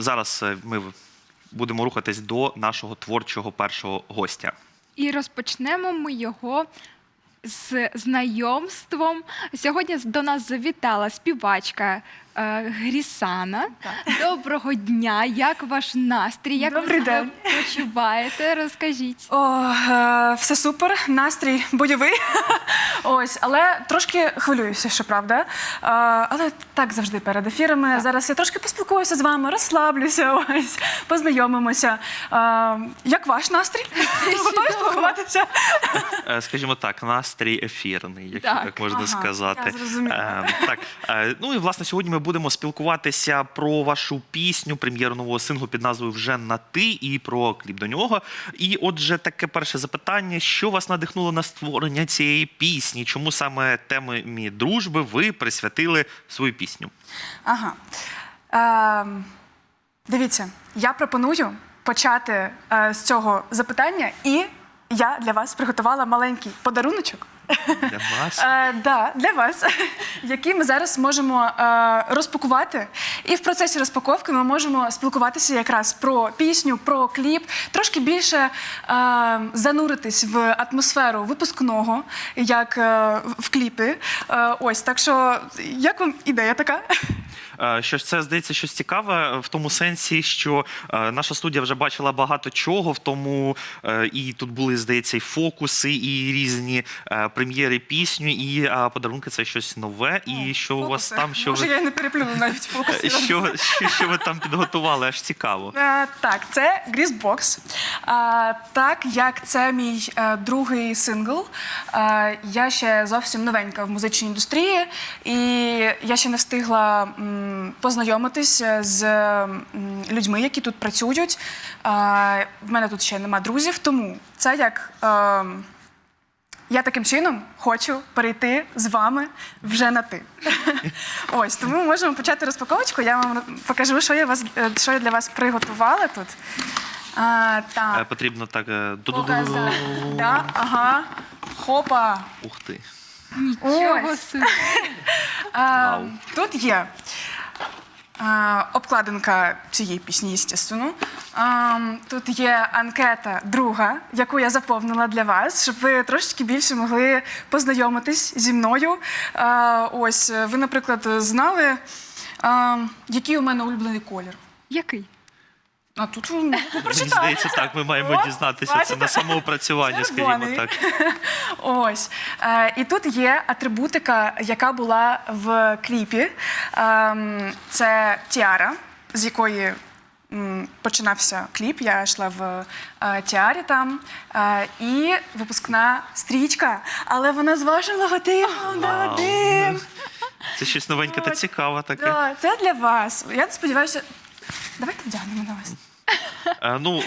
зараз е, ми будемо рухатись до нашого творчого першого гостя. І розпочнемо ми його з знайомством. Сьогодні до нас завітала співачка Грісана. Доброго дня! Як ваш настрій? Як Добрий ви себе день. почуваєте? Розкажіть. О, е, все супер, настрій бойовий. Ось, але трошки хвилююся, що правда. Е, але так завжди перед ефірами. Зараз я трошки поспілкуюся з вами, розслаблюся, ось, познайомимося. Е, як ваш настрій? Готові спілкуватися? Е, Скажімо так, настрій ефірний, якщо Так, так, можна ага, сказати. я зрозуміла. Е, так, е, ну і власне сьогодні ми будемо спілкуватися про вашу пісню, прем'єру нового синглу під назвою Вже на ти і про кліп до нього. І отже, таке перше запитання: що вас надихнуло на створення цієї пісні? Чому саме темі дружби ви присвятили свою пісню? Ага. Е, дивіться, я пропоную почати е, з цього запитання, і я для вас приготувала маленький подаруночок. Для вас? Е, да, для вас, які ми зараз можемо е, розпакувати. І в процесі розпаковки ми можемо спілкуватися якраз про пісню, про кліп, трошки більше е, зануритись в атмосферу випускного, як е, в-. Е, ось так що, як вам ідея така? Що це здається щось цікаве в тому сенсі, що е, наша студія вже бачила багато чого в тому, е, і тут були, здається, і фокуси, і різні е, прем'єри пісню, і е, подарунки це щось нове. І що у вас там, що Може, ви, я не переплюну навіть фокуси. е, що, що, що ви там підготували? Аж цікаво. Е, так, це Greasebox. Е, так як це мій е, другий сингл. Е, я ще зовсім новенька в музичній індустрії, і я ще не встигла м, познайомитися з м, людьми, які тут працюють. Е, в мене тут ще нема друзів, тому це як. Е, я таким чином хочу перейти з вами вже на ти. Ось тому ми можемо почати розпаковочку. Я вам покажу, що я вас е, що я для вас приготувала тут. А, Е, так, Потрібно так. е, показати. Да, ага. Хопа. Ух ти. Чого Ось. собі? А, тут є обкладинка цієї пісні, звісно. Тут є анкета друга, яку я заповнила для вас, щоб ви трошечки більше могли познайомитись зі мною. Ось ви, наприклад, знали, який у мене улюблений колір. Який? А тут ви можете Мені прочитати. здається, так ми маємо О, дізнатися це бачите? на самоопрацювання, скажімо Червоний. так. Ось. Е, і тут є атрибутика, яка була в кліпі. Ем, це тіара, з якої м, починався кліп. Я йшла в е, тіарі там. Е, і випускна стрічка, але вона з вашим логотипом. Да, Вау. Це щось новеньке та цікаве таке. Да, це для вас. Я сподіваюся. Давайте вдягнемо на вас. Е, Ну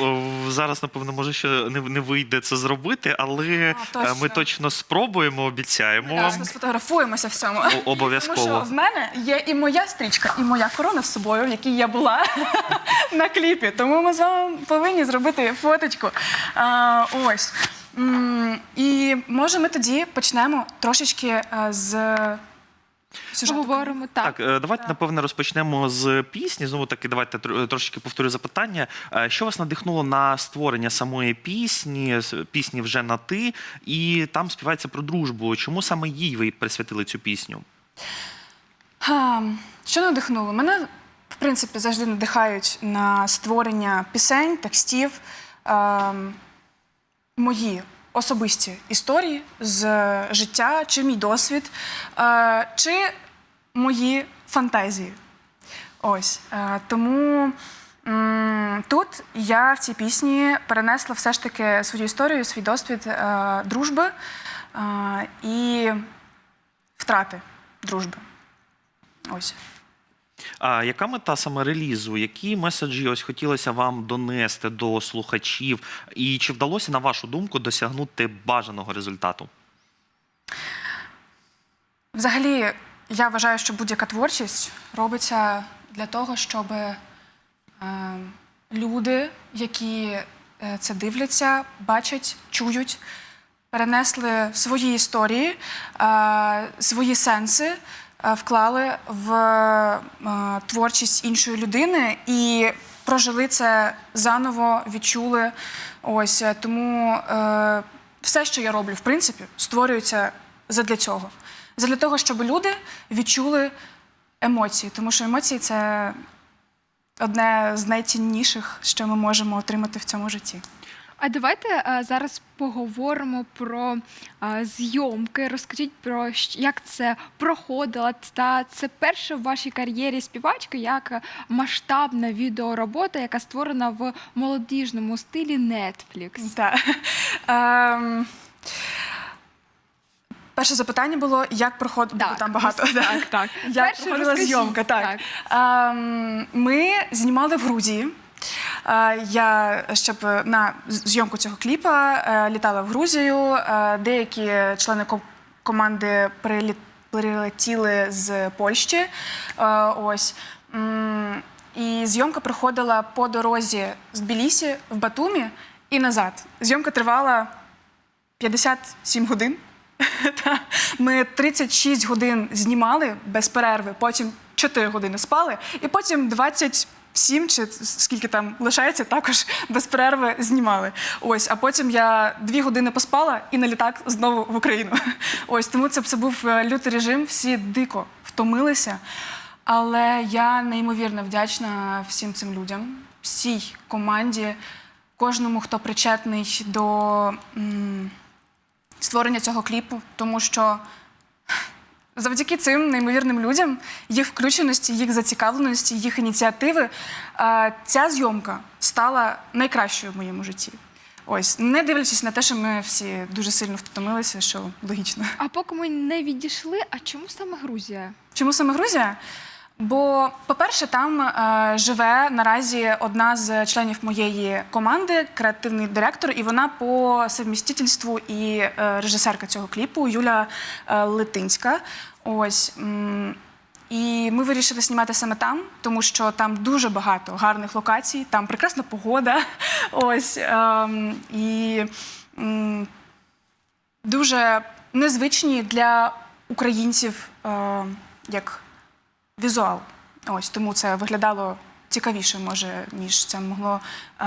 е, зараз, напевно, може ще не, не вийде це зробити, але А, точно. е, ми точно спробуємо, обіцяємо вам. Ми сфотографуємося в цьому. Обов'язково. Тому що в мене є і моя стрічка, і моя корона з собою, в якій я була на кліпі. Тому ми з вами повинні зробити фоточку. А, ось. І може ми тоді почнемо трошечки з. Поговоримо так. Так, е, давайте напевне розпочнемо з пісні. Знову таки, давайте трошечки повторю запитання. Е, Що вас надихнуло на створення самої пісні, пісні вже на ти, і там співається про дружбу. Чому саме їй ви присвятили цю пісню? Ха, Що надихнуло? Мене, в принципі, завжди надихають на створення пісень, текстів, ем, мої особисті історії з життя, чи мій досвід, е, чи мої фантазії. Ось. Е, тому тут я в цій пісні перенесла все ж таки свою історію, свій досвід е, дружби е, і втрати дружби. Ось. А яка мета саме релізу? Які меседжі ось хотілося вам донести до слухачів? І чи вдалося, на вашу думку, досягнути бажаного результату? Взагалі, я вважаю, що будь-яка творчість робиться для того, щоб е, люди, які е, це дивляться, бачать, чують, перенесли свої історії, е, свої сенси вклали в е, творчість іншої людини і прожили це заново, відчули. Ось е, тому е, все, що я роблю, в принципі, створюється задля цього. Задля того, щоб люди відчули емоції, тому що емоції це одне з найцінніших, що ми можемо отримати в цьому житті. А давайте е, зараз поговоримо про е, зйомки. Розкажіть про як це проходило. Та це перша в вашій кар'єрі співачки, як е, масштабна відеоробота, яка створена в молодіжному стилі Netflix. Так. Ем, перше запитання було, як проходить Так, там багато. да. так, так. Як Перше проходила розкажіть, зйомка, так. так. Ем, ми знімали в Грузії. Е, Я щоб на зйомку цього кліпа е, літала в Грузію. Е, Деякі члени команди прилетіли з Польщі. Ось. І зйомка проходила по дорозі з Білісі в Батумі і назад. Зйомка тривала 57 годин. Ми 36 годин знімали без перерви, потім 4 години спали, і потім 27 чи скільки там лишається, також без перерви знімали. Ось, а потім я 2 години поспала і на літак знову в Україну. Ось тому це, це був е, лютий режим, всі дико втомилися. Але я неймовірно вдячна всім цим людям, всій команді, кожному, хто причетний до. м, створення цього кліпу, тому що завдяки цим неймовірним людям, їх включеності, їх зацікавленості, їх ініціативи, ця зйомка стала найкращою в моєму житті. Ось, не дивлячись на те, що ми всі дуже сильно втомилися, що логічно. А поки ми не відійшли, а чому саме Грузія? Чому саме Грузія? Бо, по-перше, там е, живе наразі одна з членів моєї команди, креативний директор, і вона по совмістительству і е, режисерка цього кліпу Юля е, Литинська. Ось. І ми вирішили знімати саме там, тому що там дуже багато гарних локацій, там прекрасна погода. Ось. ем, і м, дуже незвичні для українців е, як візуал. Ось тому це виглядало цікавіше, може, ніж це могло е,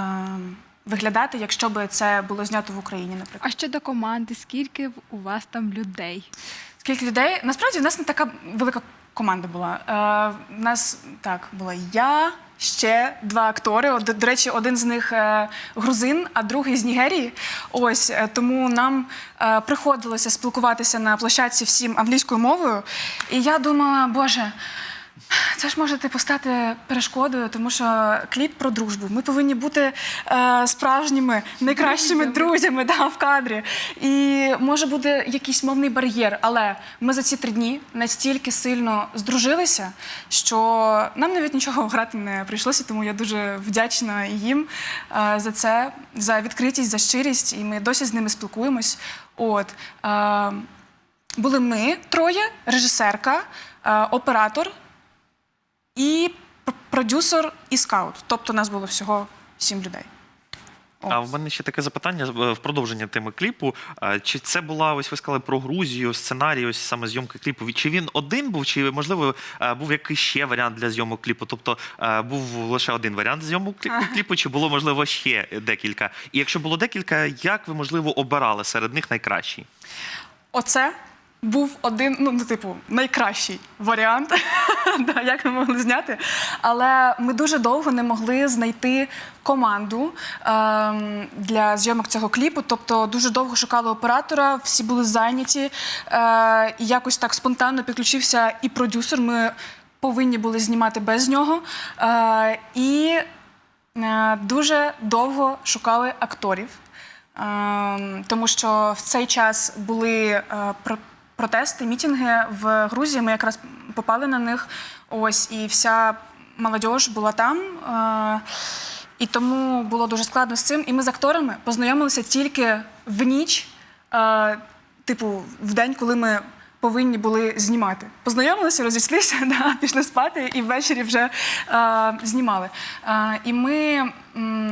виглядати, якщо б це було знято в Україні, наприклад. А щодо команди, скільки у вас там людей? Скільки людей? Насправді в нас не така велика команда була. Е, в нас так була я, ще два актори. До, до речі, один з них е, грузин, а другий з Нігерії. Ось е, тому нам е, приходилося спілкуватися на площадці всім англійською мовою. І я думала, боже. Це ж може типу стати перешкодою, тому що кліп про дружбу. Ми повинні бути е, справжніми, найкращими друзями да, в кадрі. І може буде якийсь мовний бар'єр. Але ми за ці три дні настільки сильно здружилися, що нам навіть нічого грати не прийшлося, тому я дуже вдячна їм е, за це, за відкритість, за щирість. І ми досі з ними спілкуємось. От. Е, були ми троє, режисерка, е, оператор і продюсер і скаут. Тобто нас було всього сім людей. А в мене ще таке запитання в продовження теми кліпу. Чи це була ось ви сказали про Грузію, сценарій, ось саме зйомки кліпу? Чи він один був, чи можливо був якийсь ще варіант для зйомок кліпу? Тобто був лише один варіант зйомок кліпу, чи було можливо ще декілька? І якщо було декілька, як ви можливо обирали серед них найкращий? Оце був один, ну, ну типу, найкращий варіант, да, як ми могли зняти. Але ми дуже довго не могли знайти команду ем, для зйомок цього кліпу. Тобто дуже довго шукали оператора, всі були зайняті. Е, якось так спонтанно підключився і продюсер. Ми повинні були знімати без нього. Е, і е, дуже довго шукали акторів. Ем, тому що в цей час були е, протести, мітинги в Грузії. Ми якраз попали на них. Ось і вся молодь була там. Е, і тому було дуже складно з цим. І ми з акторами познайомилися тільки в ніч, е, типу, в день, коли ми. Повинні були знімати. Познайомилися, розійшлися, да, пішли спати і ввечері вже е, знімали. Е, і ми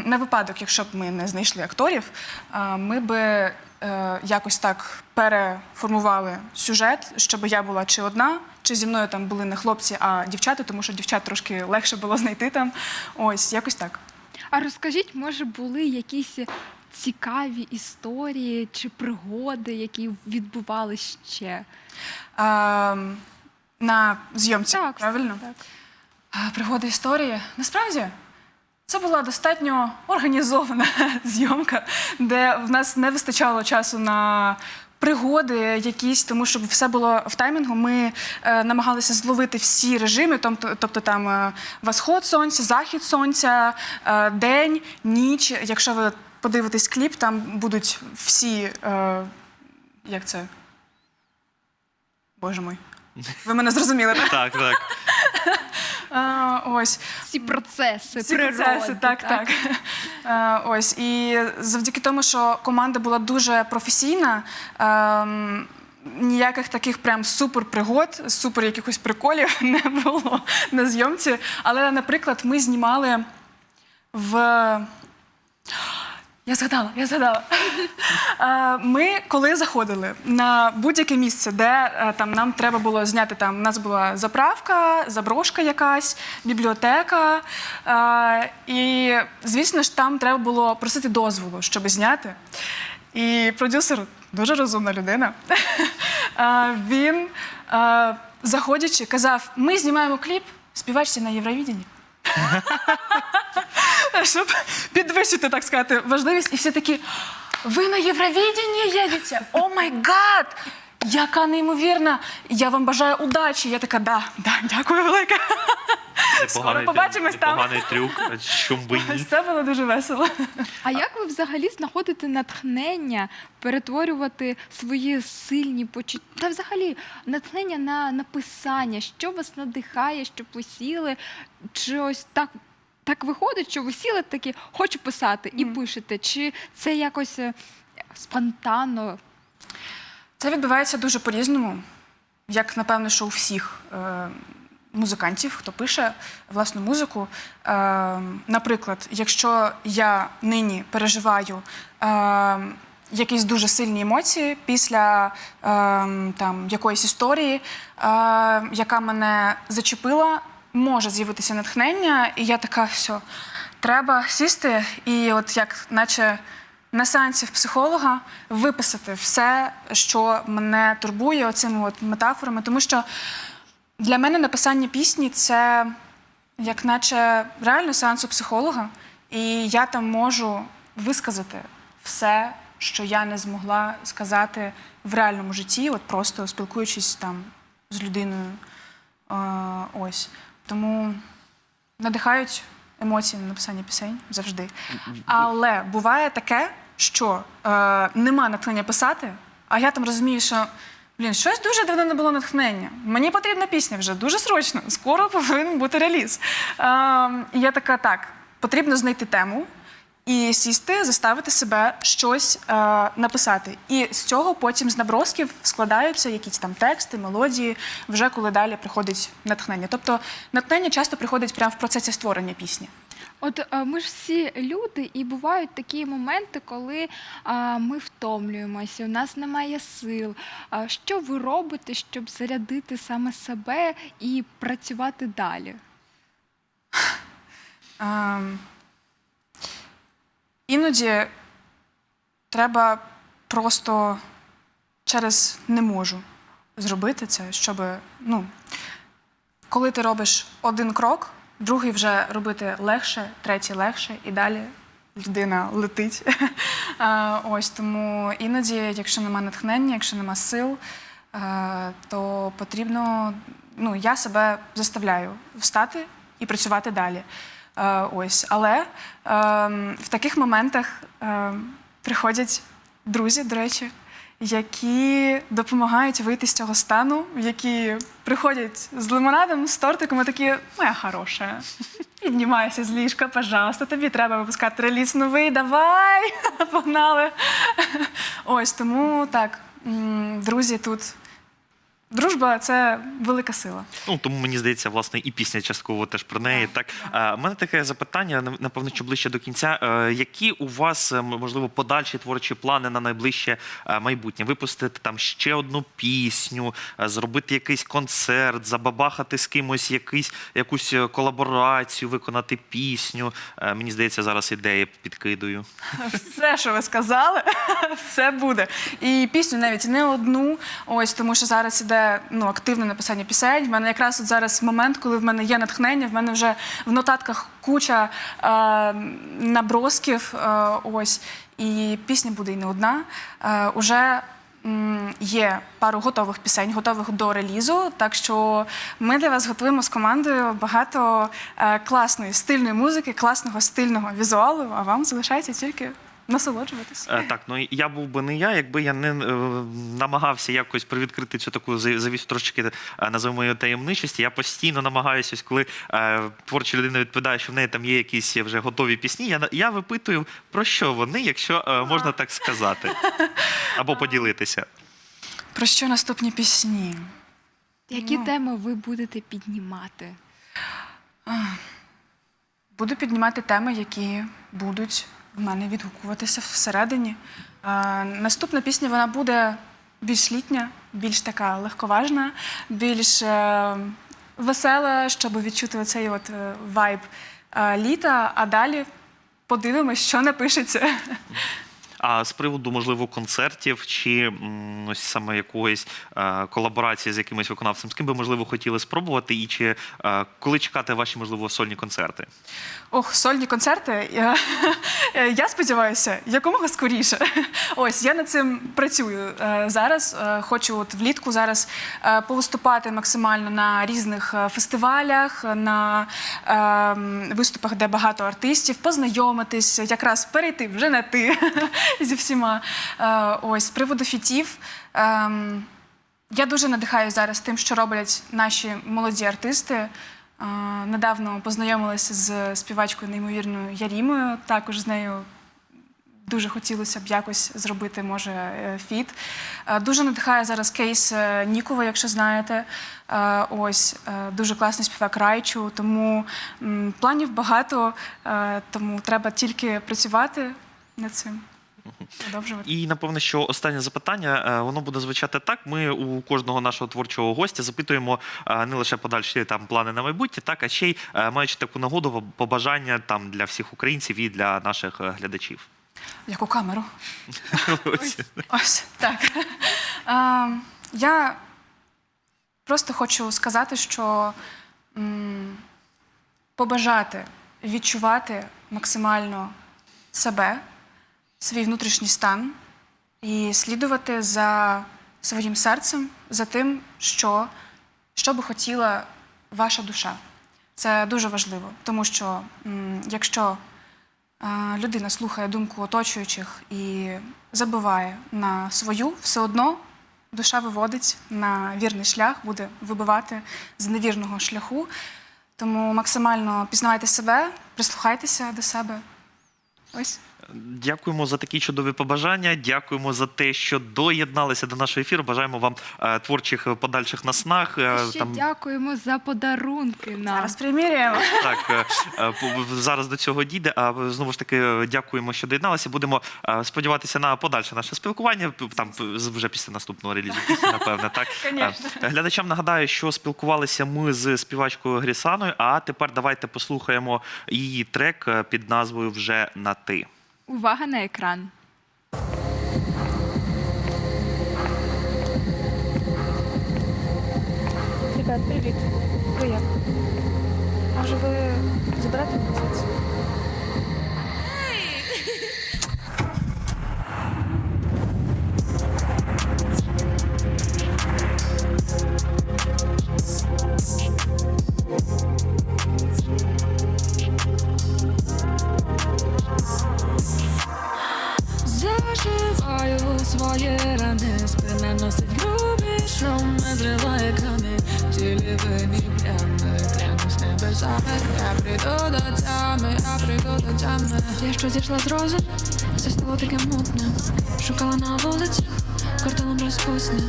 на випадок, якщо б ми не знайшли акторів, е, ми би е, якось так переформували сюжет, щоб я була чи одна, чи зі мною там були не хлопці, а дівчата, тому що дівчат трошки легше було знайти там. Ось, якось так. А розкажіть, може, були якісь цікаві історії чи пригоди, які відбувалися ще? Ем, на зйомці, правильно? Так. А, Пригоди історії. Насправді це була достатньо організована зйомка, де в нас не вистачало часу на пригоди якісь, тому щоб все було в таймінгу. Ми е, намагалися зловити всі режими, тобто, тобто там е, восход сонця, захід сонця, е, день, ніч. Якщо ви подивитесь кліп, там будуть всі. Е, як це? Боже мой. Ви мене зрозуміли, так? Так, так. А, ось. Всі процеси, Ці природи. процеси, так, так. Е, ось. І завдяки тому, що команда була дуже професійна, ем, ніяких таких прям супер пригод, супер якихось приколів не було на зйомці. Але, наприклад, ми знімали в. Я згадала, я згадала. Е, Ми коли заходили на будь-яке місце, де е, там нам треба було зняти там. У нас була заправка, заброшка якась, бібліотека. е, І, звісно ж, там треба було просити дозволу, щоб зняти. І продюсер дуже розумна людина. Він, заходячи, казав: ми знімаємо кліп співачці на Євровіденні щоб підвищити, так сказати, важливість. І всі такі, ви на Євровіденні їдете? О май гад! Яка неймовірна! Я вам бажаю удачі. Я така, да, да, дякую велике. Непоганий, побачимось там. непоганий трюк, чому би ні. Це було дуже весело. А як ви взагалі знаходите натхнення перетворювати свої сильні почуття? Та взагалі натхнення на написання? Що вас надихає, щоб ви сіли? Чи ось так, так виходить, що ви сіли такі, хочу писати і пишете? Чи це якось е, спонтанно? Це відбувається дуже по-різному, як напевно, що у всіх е, музикантів, хто пише власну музику. Е, наприклад, якщо я нині переживаю е, якісь дуже сильні емоції після е, там, якоїсь історії, е, яка мене зачепила, може з'явитися натхнення, і я така, все, треба сісти, і от як наче на сеансі в психолога виписати все, що мене турбує оцими от метафорами. Тому що для мене написання пісні це як наче реально сеанс у психолога, і я там можу висказати все, що я не змогла сказати в реальному житті, от просто спілкуючись там з людиною. Ось. Тому надихають емоції на написання пісень завжди. Але буває таке, що е, нема натхнення писати, а я там розумію, що блін, щось дуже давно не було натхнення. Мені потрібна пісня вже дуже срочно. Скоро повинен бути реліз. Е, я така, так, потрібно знайти тему. І сісти, заставити себе щось е, написати. І з цього потім з набросків складаються якісь там тексти, мелодії, вже коли далі приходить натхнення. Тобто натхнення часто приходить прямо в процесі створення пісні. От е, ми ж всі люди, і бувають такі моменти, коли е, ми втомлюємося, у нас немає сил. А Що ви робите, щоб зарядити саме себе і працювати далі? Ем, іноді треба просто через не можу зробити це, щоб, ну, коли ти робиш один крок, другий вже робити легше, третій легше, і далі людина летить. Ось тому іноді, якщо нема натхнення, якщо нема сил, е, то потрібно, ну, я себе заставляю встати і працювати далі. Е, Ось, але ем, в таких моментах ем, приходять друзі, до речі, які допомагають вийти з цього стану, які приходять з лимонадом, з тортиком, і такі, моя хороша, піднімайся з ліжка, пожалуйста, тобі треба випускати реліз новий, давай, погнали. Ось тому так, друзі тут дружба це велика сила. Ну тому мені здається, власне, і пісня частково теж про неї. Так Е, у мене таке запитання, напевно, що ближче до кінця. Е, Які у вас е, можливо подальші творчі плани на найближче е, майбутнє? Випустити там ще одну пісню, зробити якийсь концерт, забабахати з кимось якийсь якусь колаборацію, виконати пісню. Мені здається, зараз ідеї підкидую. Все, що ви сказали, все буде. І пісню навіть не одну. Ось тому, що зараз іде ну, активне написання пісень. В мене якраз от зараз момент, коли в мене є натхнення, в мене вже в нотатках куча е, набросків. Е, ось і пісня буде і не одна. Е, уже Є пару готових пісень, готових до релізу. Так що ми для вас готуємо з командою багато е, класної стильної музики, класного стильного візуалу. А вам залишається тільки насолоджуватись. Е, Так, ну я був би не я, якби я не е, намагався якось привідкрити цю таку завісу трошки е, називаємо її таємничості. Я постійно намагаюся, ось коли е, творча людина відповідає, що в неї там є якісь вже готові пісні. Я я випитую про що вони, якщо е, можна так сказати, або поділитися. Про що наступні пісні? Які Ну. теми ви будете піднімати? Буду піднімати теми, які будуть в мене відгукуватися всередині. Е, наступна пісня вона буде більш літня, більш така легковажна, більш е, весела, щоб відчути оцей от е, вайб е, літа. А далі подивимось, що напишеться. А з приводу, можливо, концертів чи ось саме якоїсь е, колаборації з якимось виконавцем, з ким би можливо хотіли спробувати, і чи е, коли чекати ваші можливо сольні концерти? Ох, сольні концерти. Я, я сподіваюся, якомога скоріше. Ось я над цим працюю е, зараз. Хочу от влітку зараз повиступати максимально на різних фестивалях, на виступах, де багато артистів, познайомитись, якраз перейти вже на ти зі всіма. Е, Ось з приводу фітів. ем, я дуже надихаю зараз тим, що роблять наші молоді артисти. Е, Недавно познайомилася з співачкою неймовірною Ярімою. Також з нею дуже хотілося б якось зробити, може, е, фіт. Дуже надихає зараз кейс Нікова, якщо знаєте. Ось дуже класний співак Райчу. Тому планів багато, тому треба тільки працювати над цим. Продовжувати. І напевно, що останнє запитання е, воно буде звучати так. Ми у кожного нашого творчого гостя запитуємо е, не лише подальші там плани на майбутнє, так а ще й е, маючи таку нагоду побажання там для всіх українців і для наших глядачів. Яку камеру? Ось. Ось так. А, я просто хочу сказати, що м, побажати відчувати максимально себе, свій внутрішній стан і слідувати за своїм серцем, за тим, що, що би хотіла ваша душа. Це дуже важливо, тому що якщо людина слухає думку оточуючих і забиває на свою, все одно душа виводить на вірний шлях, буде вибивати з невірного шляху. Тому максимально пізнавайте себе, прислухайтеся до себе. Ось. Дякуємо за такі чудові побажання. Дякуємо за те, що доєдналися до нашого ефіру. Бажаємо вам е, творчих е, подальших наснаг. е, Ще дякуємо за подарунки нам. Зараз приміряємо. Так, е, е, по- зараз до цього дійде. А знову ж таки, е, дякуємо, що доєдналися. Будемо е, сподіватися на подальше наше спілкування. п- Там п- з- вже після наступного релізу пісні, напевне. Так Конечно. Е, глядачам нагадаю, що спілкувалися ми з співачкою Грісаною. А тепер давайте послухаємо її трек е, під назвою Вже на ти. Увага на екран. Ребят, привіт. Ви? Може ви мене звідси? Мутним, шукала на вулицях, кварталом розпусним,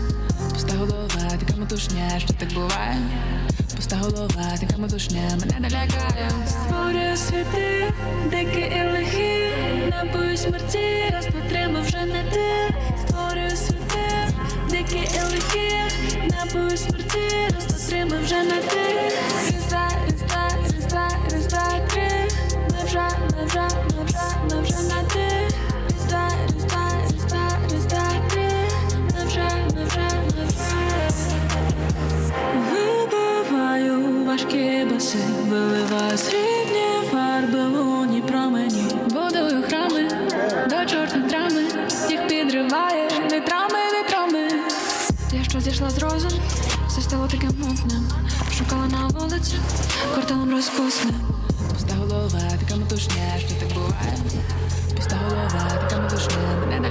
Пуста голова, така метушня, що так буває. Пуста голова, така метушня, мене не лякає. Створюю світи, дикі і лихі, напою смерті, раз три, вже не ти. Створюю світи, дикі і лихі, напою смерті, раз три, вже не ти. Різдва, різдва, різдва, різдва, три. Ми вже, ми вже, ми вже, ми вже не ти. Важкі баси, виливаю срібні фарби, луні промені. Будую храми до чорта драми, їх підриває вітрами, вітрами. Я що зійшла з розум, все стало таким мутним. Шукала на вулиці, кварталом розпусним. Пуста голова, така метушня, що так буває. Пуста голова, така метушня, мене не